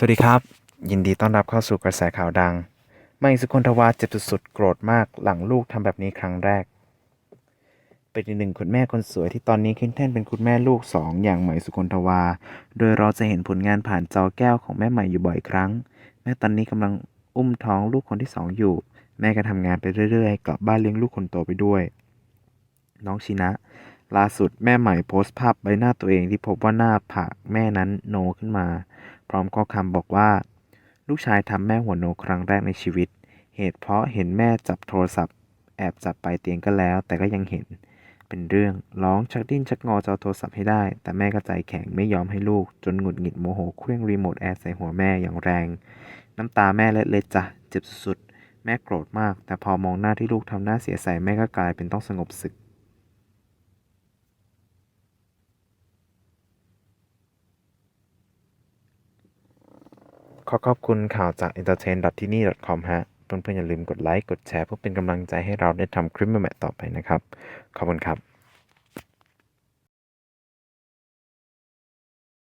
สวัสดีครับ ยินดีต้อนรับเข้าสู่กระแสข่าวดังใหม่สุคนทวาเจ็บสุดๆโกรธมากหลังลูกทำแบบนี้ครั้งแรก เป็นอีกหนึ่งคุณแม่คนสวยที่ตอนนี้ขึ้นแท่นเป็นคุณแม่ลูกสองอย่างใหม่สุคนทวา โดยเราจะเห็นผลงานผ่านจอแก้วของแม่ใหม่อยู่บ่อยครั้ง แม่ตอนนี้กำลังอุ้มท้องลูกคนที่สองอยู่ แม่ก็ทำงานไปเรื่อยๆ กลับบ้านเลี้ยงลูกคนโตไปด้วย น้องชินะ ล่าสุดแม่ใหม่โพสต์ภาพใบหน้าตัวเองที่พบว่าหน้าผากแม่นั้นโนขึ้นมา พร้อมข้อความบอกว่า ลูกชายทำแม่หัวโนครั้งแรกในชีวิต เหตุเพราะเห็นแม่จับโทรศัพท์ แอบจับไปเตียงก็แล้ว แต่ก็ยังเห็น เป็นเรื่องร้องชักดิ้นชักงอจะเอาโทรศัพท์ให้ได้ แต่แม่ก็ใจแข็งไม่ยอมให้ลูก จนหงุดหงิดโมโหเครื่องรีโมทแอร์ใส่หัวแม่อย่างแรง น้ำตาแม่เล็ดๆจ้ะเจ็บสุดๆแม่โกรธมาก แต่พอมองหน้าที่ลูกทำหน้าเสียใส่แม่ก็กลายเป็นต้องสงบศึก ขอขอบคุณข่าวจาก entertain.tini.com ฮะ เพื่อนๆอย่าลืมกดไลค์ กดแชร์เพื่อเป็นกำลังใจให้เราได้ทำคลิปใหม่ๆต่อไปนะครับ ขอบคุณครับ